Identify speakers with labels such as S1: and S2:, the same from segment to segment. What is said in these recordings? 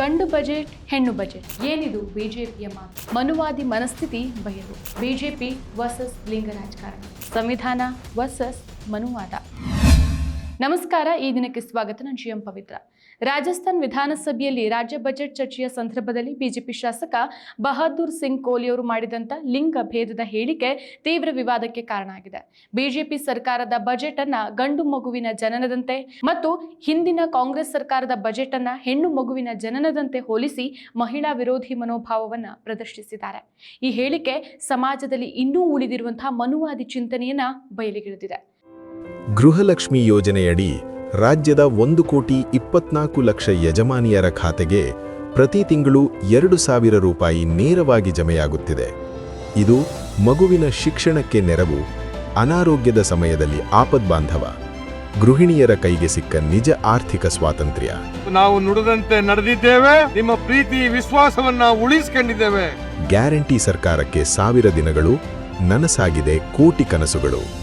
S1: ಗಂಡು ಬಜೆಟ್, ಹೆಣ್ಣು ಬಜೆಟ್. ಏನಿದು ಬಿಜೆಪಿಯ ಮಾತು? ಮನುವಾದಿ ಮನಸ್ಥಿತಿ ಬಯಲು. ಬಿಜೆಪಿ ವರ್ಸಸ್ ಲಿಂಗ ರಾಜಕಾರಣ ಸಂವಿಧಾನ ವರ್ಸಸ್ ಮನುವಾದ. ನಮಸ್ಕಾರ, ಈ ದಿನಕ್ಕೆ ಸ್ವಾಗತ. ನಾನು ಜಿ ಎಂ ಪವಿತ್ರ. ರಾಜಸ್ಥಾನ್ ವಿಧಾನಸಭೆಯಲ್ಲಿ ರಾಜ್ಯ ಬಜೆಟ್ ಚರ್ಚೆಯ ಸಂದರ್ಭದಲ್ಲಿ ಬಿಜೆಪಿ ಶಾಸಕ ಬಹದ್ದೂರ್ ಸಿಂಗ್ ಕೋಲಿಯವರು ಅವರು ಮಾಡಿದಂತ ಲಿಂಗ ಭೇದದ ಹೇಳಿಕೆ ತೀವ್ರ ವಿವಾದಕ್ಕೆ ಕಾರಣ ಆಗಿದೆ. ಬಿಜೆಪಿ ಸರ್ಕಾರದ ಬಜೆಟ್ ಅನ್ನ ಗಂಡು ಮಗುವಿನ ಜನನದಂತೆ ಮತ್ತು ಹಿಂದಿನ ಕಾಂಗ್ರೆಸ್ ಸರ್ಕಾರದ ಬಜೆಟ್ ಅನ್ನ ಹೆಣ್ಣು ಮಗುವಿನ ಜನನದಂತೆ ಹೋಲಿಸಿ ಮಹಿಳಾ ವಿರೋಧಿ ಮನೋಭಾವವನ್ನ ಪ್ರದರ್ಶಿಸಿದ್ದಾರೆ. ಈ ಹೇಳಿಕೆ ಸಮಾಜದಲ್ಲಿ ಇನ್ನೂ ಉಳಿದಿರುವಂತಹ ಮನುವಾದಿ ಚಿಂತನೆಯನ್ನ ಬಯಲಿಗಿಳಿದಿದೆ.
S2: ಗೃಹಲಕ್ಷ್ಮಿ ಯೋಜನೆಯಡಿ ರಾಜ್ಯದ ಒಂದು ಕೋಟಿ ಇಪ್ಪತ್ನಾಲ್ಕು ಲಕ್ಷ ಯಜಮಾನಿಯರ ಖಾತೆಗೆ ಪ್ರತಿ ತಿಂಗಳು ಎರಡು ಸಾವಿರ ರೂಪಾಯಿ ನೇರವಾಗಿ ಜಮೆಯಾಗುತ್ತಿದೆ. ಇದು ಮಗುವಿನ ಶಿಕ್ಷಣಕ್ಕೆ ನೆರವು ಅನಾರೋಗ್ಯದ ಸಮಯದಲ್ಲಿ ಆಪದ್ಬಾಂಧವ ಗೃಹಿಣಿಯರ ಕೈಗೆ ಸಿಕ್ಕ ನಿಜ ಆರ್ಥಿಕ ಸ್ವಾತಂತ್ರ್ಯ.
S3: ನಾವು ನುಡಿದಂತೆ ನಡೆದಿದ್ದೇವೆ ನಿಮ್ಮ ಪ್ರೀತಿ ವಿಶ್ವಾಸವನ್ನ ಉಳಿಸಿಕೊಂಡಿದ್ದೇವೆ.
S2: ಗ್ಯಾರಂಟಿ ಸರ್ಕಾರಕ್ಕೆ ಸಾವಿರ ದಿನಗಳು ನನಸಾಗಿದೆ ಕೋಟಿ ಕನಸುಗಳು.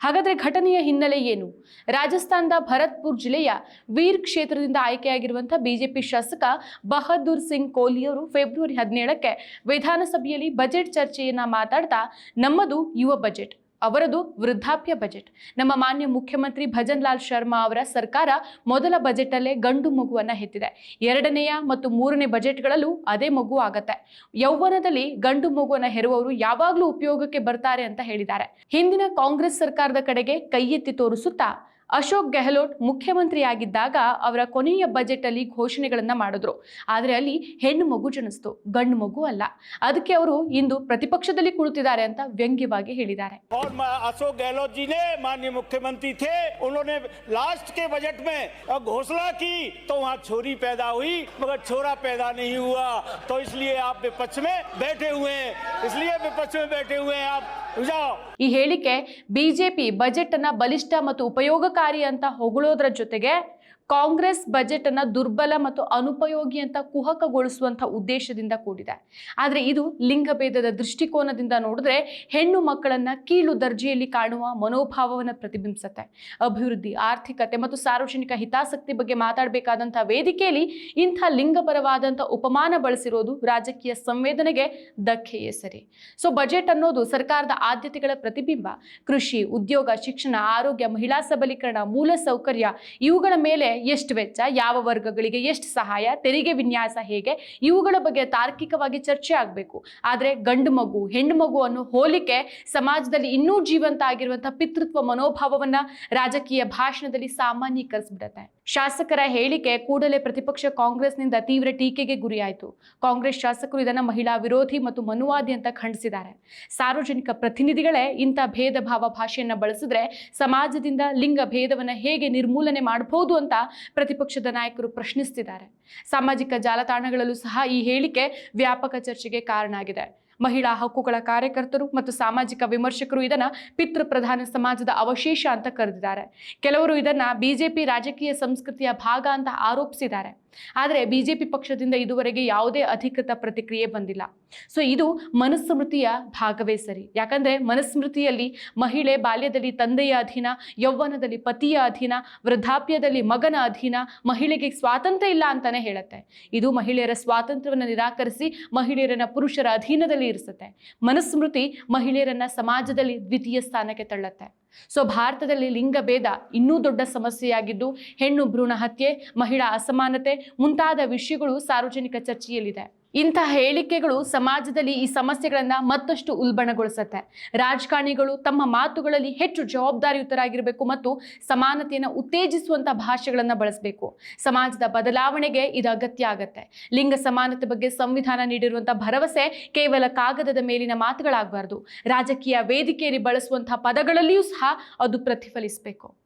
S1: ಹಾಗಾದ್ರೆ ಘಟನೆಯ ಹಿನ್ನೆಲೆ ಏನು? ರಾಜಸ್ಥಾನದ ಭರತ್ಪುರ್ ಜಿಲ್ಲೆಯ ವೀರ್ ಕ್ಷೇತ್ರದಿಂದ ಆಯ್ಕೆಯಾಗಿರುವಂತಹ ಬಿಜೆಪಿ ಶಾಸಕ ಬಹದ್ದೂರ್ ಸಿಂಗ್ ಕೋಹ್ಲಿ ಅವರು ಫೆಬ್ರವರಿ ಹದಿನೇಳಕ್ಕೆ ವಿಧಾನಸಭೆಯಲ್ಲಿ ಬಜೆಟ್ ಚರ್ಚೆಯನ್ನ ಮಾತಾಡ್ತಾ ನಮ್ಮದು ಯುವ ಬಜೆಟ್. ಅವರದು ವೃದ್ಧಾಪ್ಯ ಬಜೆಟ್. ನಮ್ಮ ಮಾನ್ಯ ಮುಖ್ಯಮಂತ್ರಿ ಭಜನ್ ಲಾಲ್ ಶರ್ಮಾ ಅವರ ಸರ್ಕಾರ ಮೊದಲ ಬಜೆಟಲ್ಲೇ ಗಂಡು ಮಗುವನ್ನ ಹೆತ್ತಿದೆ. ಎರಡನೆಯ ಮತ್ತು ಮೂರನೇ ಬಜೆಟ್ಗಳಲ್ಲೂ ಅದೇ ಮಗು ಆಗತ್ತೆ. ಯೌವನದಲ್ಲಿ ಗಂಡು ಮಗುವನ್ನ ಹೆರುವವರು ಯಾವಾಗಲೂ ಉಪಯೋಗಕ್ಕೆ ಬರ್ತಾರೆ ಅಂತ ಹೇಳಿದ್ದಾರೆ. ಹಿಂದಿನ ಕಾಂಗ್ರೆಸ್ ಸರ್ಕಾರದ ಕಡೆಗೆ ಕೈ ಎತ್ತಿ ತೋರಿಸುತ್ತಾ ಅಶೋಕ್ ಗೆಹ್ಲೋಟ್ ಮುಖ್ಯಮಂತ್ರಿಯಾಗಿದ್ದಾಗ ಅವರ ಕೊನೆಯ ಬಜೆಟ್ ಅಲ್ಲಿ ಘೋಷಣೆಗಳನ್ನ ಮಾಡಿದ್ರು ಆದರೆ ಅಲ್ಲಿ ಹೆಣ್ಣು ಮಗು ಜನಿಸ್ತು ಗಂಡು ಮಗು ಅಲ್ಲ ಅದಕ್ಕೆ ಅವರು ಇಂದು ಪ್ರತಿಪಕ್ಷದಲ್ಲಿ ಕುಳಿತಿದ್ದಾರೆ ಅಂತ ವ್ಯಂಗ್ಯವಾಗಿ ಹೇಳಿದ್ದಾರೆ
S4: और मा- अशोक गहलोत जी ने माननीय मुख्यमंत्री थे उन्होंने लास्ट के बजट में अ, घोषणा की तो वहाँ छोरी पैदा हुई मगर छोरा पैदा नहीं हुआ तो इसलिए आप विपक्ष में बैठे हुए हैं इसलिए विपक्ष में बैठे हुए हैं आप जाओ
S1: ಈ ಹೇಳಿಕೆ ಬಿಜೆಪಿ ಬಜೆಟ್ ಅನ್ನ ಬಲಿಷ್ಠ ಮತ್ತು ಉಪಯೋಗಕಾರಿ ಅಂತ ಹೊಗಳೋದ್ರ ಜೊತೆಗೆ ಕಾಂಗ್ರೆಸ್ ಬಜೆಟ್ ಅನ್ನ ದುರ್ಬಲ ಮತ್ತು ಅನುಪಯೋಗಿ ಅಂತ ಕುಹಕಗೊಳಿಸುವಂತಹ ಉದ್ದೇಶದಿಂದ ಕೂಡಿದೆ. ಆದರೆ ಇದು ಲಿಂಗಭೇದದ ದೃಷ್ಟಿಕೋನದಿಂದ ನೋಡಿದ್ರೆ ಹೆಣ್ಣು ಮಕ್ಕಳನ್ನ ಕೀಳು ದರ್ಜೆಯಲ್ಲಿ ಕಾಣುವ ಮನೋಭಾವವನ್ನು ಪ್ರತಿಬಿಂಬಿಸುತ್ತೆ. ಅಭಿವೃದ್ಧಿ, ಆರ್ಥಿಕತೆ ಮತ್ತು ಸಾರ್ವಜನಿಕ ಹಿತಾಸಕ್ತಿ ಬಗ್ಗೆ ಮಾತಾಡಬೇಕಾದಂತಹ ವೇದಿಕೆಯಲ್ಲಿ ಇಂಥ ಲಿಂಗಪರವಾದಂತಹ ಉಪಮಾನ ಬಳಸಿರೋದು ರಾಜಕೀಯ ಸಂವೇದನೆಗೆ ಧಕ್ಕೆಯೇ ಸರಿ ಸೊ ಬಜೆಟ್ ಅನ್ನೋದು ಸರ್ಕಾರದ ಆದ್ಯತೆಗಳ ಪ್ರತಿಬಿಂಬ. ಕೃಷಿ, ಉದ್ಯೋಗ, ಶಿಕ್ಷಣ, ಆರೋಗ್ಯ, ಮಹಿಳಾ ಸಬಲೀಕರಣ ಮೂಲ ಸೌಕರ್ಯ ಇವುಗಳ ಮೇಲೆ ಎಷ್ಟು ವೆಚ್ಚ, ಯಾವ ವರ್ಗಗಳಿಗೆ ಎಷ್ಟು ಸಹಾಯ, ತೆರಿಗೆ ವಿನ್ಯಾಸ ಹೇಗೆ, ಇವುಗಳ ಬಗ್ಗೆ ತಾರ್ಕಿಕವಾಗಿ ಚರ್ಚೆ ಆಗಬೇಕು. ಆದರೆ ಗಂಡು ಮಗು, ಹೆಣ್ಣು ಮಗು ಅನ್ನೋ ಹೋಲಿಕೆ ಸಮಾಜದಲ್ಲಿ ಇನ್ನೂ ಜೀವಂತ ಆಗಿರುವಂಥ ಪಿತೃತ್ವ ಮನೋಭಾವವನ್ನ ರಾಜಕೀಯ ಭಾಷಣದಲ್ಲಿ ಸಾಮಾನ್ಯೀಕರಿಸ್ಬಿಡತ್ತೆ. ಶಾಸಕರ ಹೇಳಿಕೆ ಕೂಡಲೇ ಪ್ರತಿಪಕ್ಷ ಕಾಂಗ್ರೆಸ್ನಿಂದ ತೀವ್ರ ಟೀಕೆಗೆ ಗುರಿಯಾಯಿತು. ಕಾಂಗ್ರೆಸ್ ಶಾಸಕರು ಇದನ್ನು ಮಹಿಳಾ ವಿರೋಧಿ ಮತ್ತು ಮನುವಾದಿ ಅಂತ ಖಂಡಿಸಿದ್ದಾರೆ. ಸಾರ್ವಜನಿಕ ಪ್ರತಿನಿಧಿಗಳೇ ಇಂಥ ಭೇದ ಭಾವ ಭಾಷೆಯನ್ನು ಬಳಸಿದ್ರೆ ಸಮಾಜದಿಂದ ಲಿಂಗ ಭೇದವನ್ನು ಹೇಗೆ ನಿರ್ಮೂಲನೆ ಮಾಡಬಹುದು ಅಂತ ಪ್ರತಿಪಕ್ಷದ ನಾಯಕರು ಪ್ರಶ್ನಿಸ್ತಿದ್ದಾರೆ. ಸಾಮಾಜಿಕ ಜಾಲತಾಣಗಳಲ್ಲೂ ಸಹ ಈ ಹೇಳಿಕೆ ವ್ಯಾಪಕ ಚರ್ಚೆಗೆ ಕಾರಣ ಆಗಿದೆ. ಮಹಿಳಾ ಹಕ್ಕುಗಳ ಕಾರ್ಯಕರ್ತರು ಮತ್ತು ಸಾಮಾಜಿಕ ವಿಮರ್ಶಕರು ಇದನ್ನ ಪಿತೃ ಪ್ರಧಾನ ಸಮಾಜದ ಅವಶೇಷ ಅಂತ ಕರೆದಿದ್ದಾರೆ. ಕೆಲವರು ಇದನ್ನ ಬಿಜೆಪಿ ರಾಜಕೀಯ ಸಂಸ್ಕೃತಿಯ ಭಾಗ ಅಂತ ಆರೋಪಿಸಿದ್ದಾರೆ. ಆದರೆ ಬಿಜೆಪಿ ಪಕ್ಷದಿಂದ ಇದುವರೆಗೆ ಯಾವುದೇ ಅಧಿಕೃತ ಪ್ರತಿಕ್ರಿಯೆ ಬಂದಿಲ್ಲ. ಸೊ ಇದು ಮನುಸ್ಮೃತಿಯ ಭಾಗವೇ ಸರಿ. ಯಾಕಂದ್ರೆ ಮನುಸ್ಮೃತಿಯಲ್ಲಿ ಮಹಿಳೆ ಬಾಲ್ಯದಲ್ಲಿ ತಂದೆಯ ಅಧೀನ ಯೌವನದಲ್ಲಿ ಪತಿಯ ಅಧೀನ, ವೃದ್ಧಾಪ್ಯದಲ್ಲಿ ಮಗನ ಅಧೀನ ಮಹಿಳೆಗೆ ಸ್ವಾತಂತ್ರ್ಯ ಇಲ್ಲ ಅಂತಾನೆ ಹೇಳುತ್ತೆ. ಇದು ಮಹಿಳೆಯರ ಸ್ವಾತಂತ್ರ್ಯವನ್ನು ನಿರಾಕರಿಸಿ ಮಹಿಳೆಯರನ್ನ ಪುರುಷರ ಅಧೀನದಲ್ಲಿ ಇರಿಸುತ್ತೆ. ಮನುಸ್ಮೃತಿ ಮಹಿಳೆಯರನ್ನ ಸಮಾಜದಲ್ಲಿ ದ್ವಿತೀಯ ಸ್ಥಾನಕ್ಕೆ ತಳ್ಳುತ್ತೆ. ಸೊ ಭಾರತದಲ್ಲಿ ಲಿಂಗಭೇದ ಇನ್ನೂ ದೊಡ್ಡ ಸಮಸ್ಯೆಯಾಗಿದ್ದು ಹೆಣ್ಣು ಭ್ರೂಣ ಹತ್ಯೆ, ಮಹಿಳಾ ಅಸಮಾನತೆ ಮುಂತಾದ ವಿಷಯಗಳು ಸಾರ್ವಜನಿಕ ಚರ್ಚೆಯಲ್ಲಿದೆ. ಇಂಥ ಹೇಳಿಕೆಗಳು ಸಮಾಜದಲ್ಲಿ ಈ ಸಮಸ್ಯೆಗಳನ್ನ ಮತ್ತಷ್ಟು ಉಲ್ಬಣಗೊಳಿಸುತ್ತೆ. ರಾಜಕಾರಣಿಗಳು ತಮ್ಮ ಮಾತುಗಳಲ್ಲಿ ಹೆಚ್ಚು ಜವಾಬ್ದಾರಿಯುತರಾಗಿರಬೇಕು ಮತ್ತು ಸಮಾನತೆಯನ್ನು ಉತ್ತೇಜಿಸುವಂಥ ಭಾಷೆಗಳನ್ನು ಬಳಸಬೇಕು. ಸಮಾಜದ ಬದಲಾವಣೆಗೆ ಇದು ಅಗತ್ಯ ಆಗತ್ತೆ. ಲಿಂಗ ಸಮಾನತೆ ಬಗ್ಗೆ ಸಂವಿಧಾನ ನೀಡಿರುವಂಥ ಭರವಸೆ ಕೇವಲ ಕಾಗದದ ಮೇಲಿನ ಮಾತುಗಳಾಗಬಾರ್ದು. ರಾಜಕೀಯ ವೇದಿಕೆಯಲ್ಲಿ ಬಳಸುವಂತಹ ಪದಗಳಲ್ಲಿಯೂ ಸಹ ಅದು ಪ್ರತಿಫಲಿಸಬೇಕು.